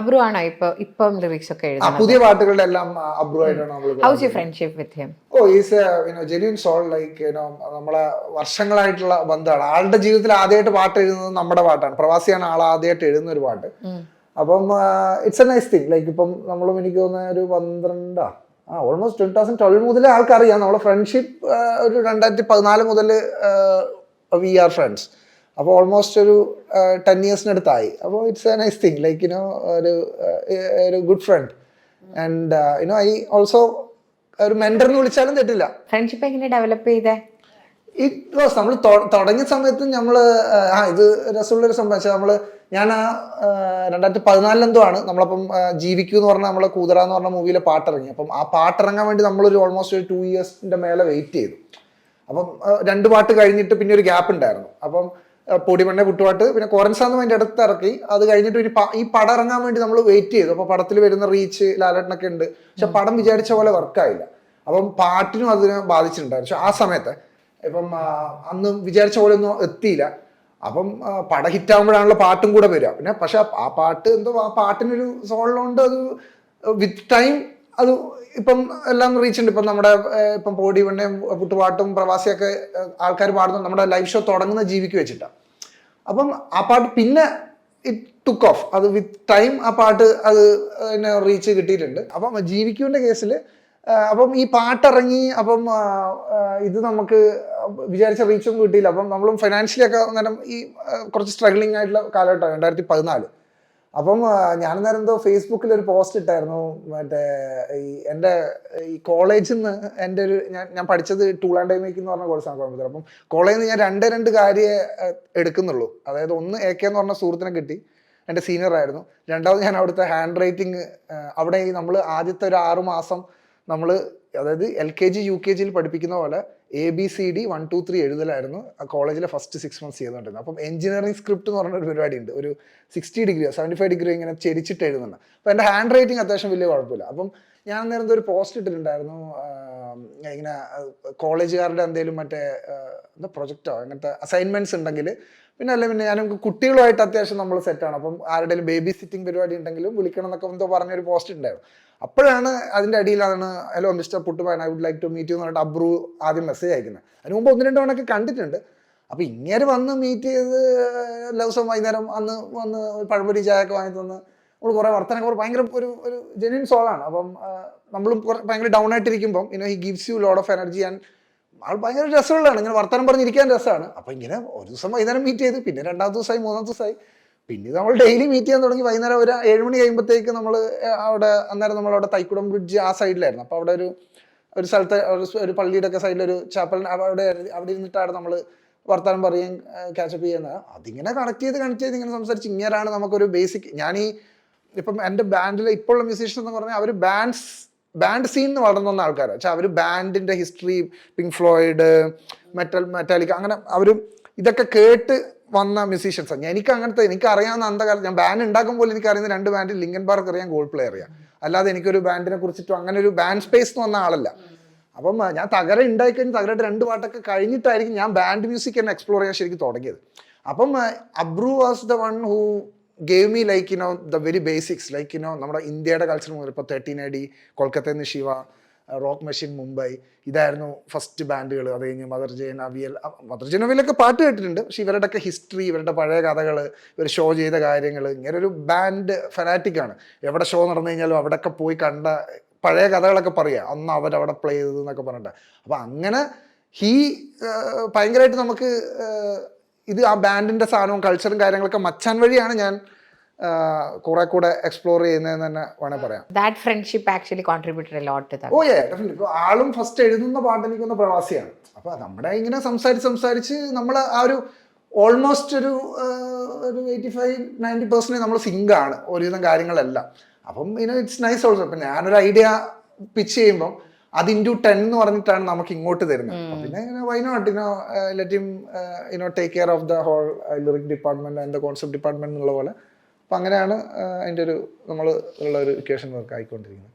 അബ്രു ആണോ ഇപ്പൊ ഇപ്പം ലിറിക്സ് ഒക്കെ എഴുതുന്നത്? പുതിയ പാട്ടുകളുടെ എല്ലാം അബ്രു ആയിട്ടാണ് നമ്മൾ how's you friendship with him oh is you know genuine soul like you know നമ്മളെ വർഷങ്ങളായിട്ടുള്ള ബന്ധമാണ്. ആളുടെ ജീവിതത്തിൽ ആദ്യമായിട്ട് പാട്ട് എഴുതുന്നത് നമ്മുടെ പാട്ടാണ്. പ്രവാസിയാണ് ആൾ ആദ്യമായിട്ട് എഴുതുന്ന ഒരു പാട്ട്. അപ്പം it's a nice thing like ഇപ്പം നമ്മളും എനിക്ക് തോന്നുന്ന ഒരു പന്ത്രണ്ടാ ആ ഓൾമോസ്റ്റ് ടു തൗസൻഡ് ട്വൽവ് മുതലേ ആൾക്കറിയാം. നമ്മളെ ഫ്രണ്ട്ഷിപ്പ് ഒരു രണ്ടായിരത്തി പതിനാല് മുതൽ വി ആർ ഫ്രണ്ട്സ് അപ്പോൾ ഓൾമോസ്റ്റ് ഒരു ടെൻ ഇയേഴ്സിനടുത്തായി അപ്പോൾ it's a nice thing like you know ഒരു ഒരു good friend and you know I also ഒരു മെന്റർ എന്ന് വിളിച്ചാലും തെറ്റില്ല. ഫ്രണ്ട്ഷിപ്പ് എങ്ങനെ ഡെവലപ്പ് ചെയ്തേ? ഇറ്റ് വാസ് നമ്മൾ തുടങ്ങിയ സമയത്ത് നമ്മൾ ആ ഇത് രസമുള്ളൊരു സംഭവം നമ്മൾ ഞാൻ ആ രണ്ടായിരത്തി പതിനാലിലെന്തോ ആണ് നമ്മളപ്പം ജീവിക്കൂ എന്ന് പറഞ്ഞ നമ്മളെ കൂതറ എന്ന് പറഞ്ഞ മൂവിയിലെ പാട്ടിറങ്ങി. അപ്പം ആ പാട്ടിറങ്ങാൻ വേണ്ടി നമ്മളൊരു ഓൾമോസ്റ്റ് ഒരു ടു ഇയേഴ്സിന്റെ മേലെ വെയിറ്റ് ചെയ്തു. അപ്പം രണ്ട് പാട്ട് കഴിഞ്ഞിട്ട് പിന്നെ ഒരു ഗ്യാപ്പ് ഉണ്ടായിരുന്നു. അപ്പം പൊടിമണ്ണ പുട്ടുപാട്ട് പിന്നെ കോരൻസാന്ന് അതിന്റെ അടുത്ത് ഇറക്കി. അത് കഴിഞ്ഞിട്ട് ഇനി ഈ പടം ഇറങ്ങാൻ വേണ്ടി നമ്മൾ വെയിറ്റ് ചെയ്തു. അപ്പോൾ പടത്തിൽ വരുന്ന റീച്ച് ലാലേട്ടനൊക്കെ ഉണ്ട്. പക്ഷെ പടം വിചാരിച്ച പോലെ വർക്കായില്ല അപ്പം പാട്ടിനും അതിനെ ബാധിച്ചിട്ടുണ്ടായിരുന്നു. പക്ഷെ ആ സമയത്ത് ഇപ്പം അന്നും വിചാരിച്ച പോലെ ഒന്നും എത്തിയില്ല. അപ്പം പട ഹിറ്റ് ഹിറ്റാകുമ്പോഴാണല്ലോ പാട്ടും കൂടെ വരിക. പിന്നെ പക്ഷെ ആ പാട്ട് എന്തോ ആ പാട്ടിനൊരു സോളിലുണ്ട് അത് വിത്ത് ടൈം അത് ഇപ്പം എല്ലാം റീച്ച് ഉണ്ട്. ഇപ്പം നമ്മുടെ ഇപ്പം പോടി വെണ്ണയും പുട്ടുപാട്ടും പ്രവാസിയൊക്കെ ആൾക്കാർ പാടുന്ന നമ്മുടെ ലൈവ് ഷോ തുടങ്ങുന്ന ജീവിക്ക് വെച്ചിട്ടാണ് അപ്പം ആ പാട്ട് പിന്നെ ഇറ്റ് ടുക്ക് ഓഫ് അത് വിത്ത് ടൈം ആ പാട്ട് അത് പിന്നെ റീച്ച് കിട്ടിയിട്ടുണ്ട്. അപ്പം ജീവിക്കുവിന്റെ കേസിൽ അപ്പം ഈ പാട്ടിറങ്ങി അപ്പം ഇത് നമുക്ക് വിചാരിച്ച റീച്ചൊന്നും കിട്ടിയില്ല. അപ്പം നമ്മളും ഫൈനാൻഷ്യലി ഒക്കെ അന്നേരം ഈ കുറച്ച് സ്ട്രഗ്ലിംഗ് ആയിട്ടുള്ള കാലഘട്ടമാണ് രണ്ടായിരത്തി പതിനാല്. അപ്പം ഞാൻ നേരം എന്തോ ഫേസ്ബുക്കിൽ ഒരു പോസ്റ്റ് ഇട്ടായിരുന്നു മറ്റേ ഈ എന്റെ ഈ കോളേജിൽ നിന്ന് എന്റെ ഒരു ഞാൻ ഞാൻ പഠിച്ചത് ടൂൾ ആൻഡ് ടൈമേക്ക് എന്ന് പറഞ്ഞ കോഴ്സാണ് കോയമ്പത്തൂർ. അപ്പം കോളേജിൽ നിന്ന് ഞാൻ രണ്ട് രണ്ട് കാര്യേ എടുക്കുന്നുള്ളൂ. അതായത് ഒന്ന് എ കെ എന്ന് പറഞ്ഞ സുഹൃത്തിനെ കിട്ടി. എന്റെ സീനിയർ ആയിരുന്നു രണ്ടാമത് ഞാൻ അവിടുത്തെ ഹാൻഡ് റൈറ്റിംഗ് അവിടെ നമ്മൾ ആദ്യത്തെ ഒരു ആറു മാസം നമ്മൾ അതായത് L K G U K ജിയിൽ പഠിപ്പിക്കുന്ന പോലെ A B C D one two three എഴുതലായിരുന്നു. ആ കോളേജിലെ ഫസ്റ്റ് സിക്സ് മന്ത്സ് ചെയ്തുകൊണ്ടിരുന്നത്. അപ്പം എഞ്ചിനീയറിംഗ് സ്ക്രിപ്റ്റ് എന്ന് പറഞ്ഞൊരു പരിപാടി ഉണ്ട് ഒരു സിക്സ്റ്റി ഡിഗ്രിയോ സെവന്റി ഫൈവ് ഡിഗ്രി ഇങ്ങനെ ചെരിച്ചിട്ട് എഴുതുന്നുണ്ട് അപ്പം എന്റെ ഹാൻഡ് റൈറ്റിംഗ് അത്യാവശ്യം വലിയ കുഴപ്പമില്ല. അപ്പം ഞാൻ അന്നേരം ഒരു പോസ്റ്റ് ഇട്ടിട്ടുണ്ടായിരുന്നു. ഇങ്ങനെ കോളേജുകാരുടെ എന്തെങ്കിലും മറ്റേ എന്താ പ്രൊജക്റ്റോ അങ്ങനത്തെ അസൈൻമെന്റ്സ് ഉണ്ടെങ്കിൽ പിന്നെ അല്ല പിന്നെ ഞാൻ കുട്ടികളുമായിട്ട് അത്യാവശ്യം നമ്മൾ സെറ്റാണ് അപ്പം ആരുടെയും ബേബി സിറ്റിംഗ് പരിപാടി ഉണ്ടെങ്കിലും വിളിക്കണം എന്നൊക്കെ എന്തോ പറഞ്ഞൊരു പോസ്റ്റ് ഉണ്ടായിരുന്നു. അപ്പോഴാണ് അതിന്റെ അടിയിലാണ് hello mister Puttuman I would like to meet you എന്ന് പറഞ്ഞിട്ട് അബ്രു ആദ്യം മെസ്സേജ് അയക്കുന്നത് അതിന് മുമ്പ് ഒന്ന് രണ്ട് തവണയൊക്കെ കണ്ടിട്ടുണ്ട്. അപ്പോൾ ഇങ്ങനെ വന്ന് മീറ്റ് ചെയ്ത് എല്ലാ ദിവസവും വൈകുന്നേരം അന്ന് വന്ന് പഴംപൊരി ഒക്കെ വാങ്ങി തന്ന് നമ്മൾ കുറേ വർത്തനം കുറേ ഭയങ്കര ഒരു ഒരു ജെനുവിൻ സോളാണ് അപ്പം നമ്മളും കുറേ ഭയങ്കര down ആയിട്ടിരിക്കുമ്പം you know he gives you load of energy and ആൾ ഭയങ്കര രസമുള്ളതാണ്. ഇങ്ങനെ വർത്തമാനം പറഞ്ഞിരിക്കാൻ രസമാണ്. അപ്പോൾ ഇങ്ങനെ ഒരു ദിവസം വൈകുന്നേരം മീറ്റ് ചെയ്ത് പിന്നെ രണ്ടാമത്തെ ദിവസമായി മൂന്നാമത്തെ ദിവസമായി. പിന്നെ നമ്മൾ ഡെയിലി മീറ്റ് ചെയ്യാൻ തുടങ്ങി. വൈകുന്നേരം ഒരു ഏഴ് മണി കഴിയുമ്പോഴത്തേക്ക് നമ്മൾ അവിടെ അന്നേരം നമ്മൾ അവിടെ തൈക്കുടം ബ്രിഡ്ജ് ആ സൈഡിലായിരുന്നു അപ്പോൾ അവിടെ ഒരു ഒരു സ്ഥലത്ത് ഒരു പള്ളിയുടെ ഒക്കെ സൈഡിലൊരു ചാപ്പൽ അവിടെ അവിടെ ഇരുന്നിട്ടാണ് നമ്മൾ വർത്തമാനം പറയുകയും ക്യാച്ചപ്പ് ചെയ്യുന്നത്. അതിങ്ങനെ കണക്ട് ചെയ്ത് കണക്ട് ചെയ്ത് ഇങ്ങനെ സംസാരിച്ച് ഇങ്ങനെയാണ് നമുക്കൊരു ബേസിക് ഞാൻ ഈ ഇപ്പം എന്റെ ബാൻഡിലെ ഇപ്പോഴുള്ള മ്യൂസീഷ്യൻസ് എന്ന് പറഞ്ഞാൽ അവർ ബാൻഡ്സ് ബാൻഡ് സീൻ എന്ന് വളർന്നു വന്ന ആൾക്കാരാണ് പക്ഷെ അവർ ബാൻഡിന്റെ history Pink Floyd metal Metallica അങ്ങനെ അവർ ഇതൊക്കെ കേട്ട് വന്ന മ്യൂസീഷ്യൻസാണ് എനിക്ക് അങ്ങനത്തെ എനിക്ക് അറിയാവുന്ന അന്ധകാലം ഞാൻ ബാൻഡ് ഉണ്ടാക്കുമ്പോൾ എനിക്ക് അറിയുന്ന രണ്ട് ബാൻഡ് ലിങ്കൻ പാർക്ക് അറിയാം ഗോൾഡ് പ്ലേ അറിയാം. അല്ലാതെ എനിക്കൊരു ബാൻഡിനെ കുറിച്ചിട്ടോ അങ്ങനെ ഒരു ബാൻഡ് സ്പേസ് എന്ന് വന്ന ആളല്ല. അപ്പം ഞാൻ തകര ഉണ്ടായി കഴിഞ്ഞ് തകരയുടെ രണ്ട് പാട്ടൊക്കെ കഴിഞ്ഞിട്ടായിരിക്കും ഞാൻ ബാൻഡ് മ്യൂസിക് തന്നെ എക്സ്പ്ലോർ ചെയ്യാൻ ശരിക്കും തുടങ്ങിയത്. അപ്പം Abru was the one who gave me like you know the very basics like you know നമ്മുടെ ഇന്ത്യയുടെ കൾച്ചർ മുതൽ ഇപ്പോൾ തേർട്ടീൻ എ ഡി കൊൽക്കത്തയിൽ നിന്ന് ശിവ റോക്ക് മെഷീൻ മുംബൈ ഇതായിരുന്നു ഫസ്റ്റ് ബാൻഡുകൾ അത് കഴിഞ്ഞ് മദർ ജെയിൻ അവിയൽ മദർ ജെയിൻ അവിയലൊക്കെ പാട്ട് കേട്ടിട്ടുണ്ട്. പക്ഷെ ഇവരുടെ ഒക്കെ ഹിസ്റ്ററി ഇവരുടെ പഴയ കഥകൾ ഇവർ ഷോ ചെയ്ത കാര്യങ്ങൾ ഇങ്ങനെ ഒരു ബാൻഡ് ഫനാറ്റിക്കാണ് എവിടെ ഷോ നടന്നു കഴിഞ്ഞാലും അവിടെയൊക്കെ പോയി കണ്ട പഴയ കഥകളൊക്കെ പറയുക അന്ന് അവരവിടെ പ്ലേ ചെയ്തത് എന്നൊക്കെ പറഞ്ഞിട്ട്. അപ്പം അങ്ങനെ ഹീ ഭയങ്കരമായിട്ട് നമുക്ക് ഇത് ആ ബാൻഡിന്റെ സാധനവും കൾച്ചറും കാര്യങ്ങളൊക്കെ മച്ചാൻ വഴിയാണ് ഞാൻ കുറെ കൂടെ എക്സ്പ്ലോർ ചെയ്യുന്നതെന്ന് തന്നെ വേണേൽ പറയാം. That friendship actually contributed lot oh a definite ഇപ്പോൾ ആളും ഫസ്റ്റ് എഴുതുന്ന പാട്ട് എനിക്കൊന്ന് പ്രവാസിയാണ്. അപ്പോൾ നമ്മുടെ ഇങ്ങനെ സംസാരിച്ച് സംസാരിച്ച് നമ്മൾ ആ ഒരു ഓൾമോസ്റ്റ് ഒരു ഒരു എയ്റ്റി ഫൈവ് നയന്റി പെർസെന്റേജ് നമ്മൾ സിങ്ക് ആണ് ഒരുവിധം കാര്യങ്ങളെല്ലാം. അപ്പം ഇനോ ഇറ്റ്സ് നൈസ് ഓൾസോ ഇപ്പം ഞാനൊരു ഐഡിയ പിച്ച് ചെയ്യുമ്പം അത് ഇന്റു ടെൻ എന്ന് പറഞ്ഞിട്ടാണ് നമുക്ക് ഇങ്ങോട്ട് തരുന്നത്. പിന്നെ why not you know let him you know take care of the whole lyric department and the concept department എന്നുള്ള പോലെ. അപ്പം അങ്ങനെയാണ് അതിന്റെ അതിന്റെ ഒരു നമ്മൾ ഉള്ള ഒരു ഇക്വേഷൻ വർക്ക് ആയിക്കൊണ്ടിരിക്കുന്നത്.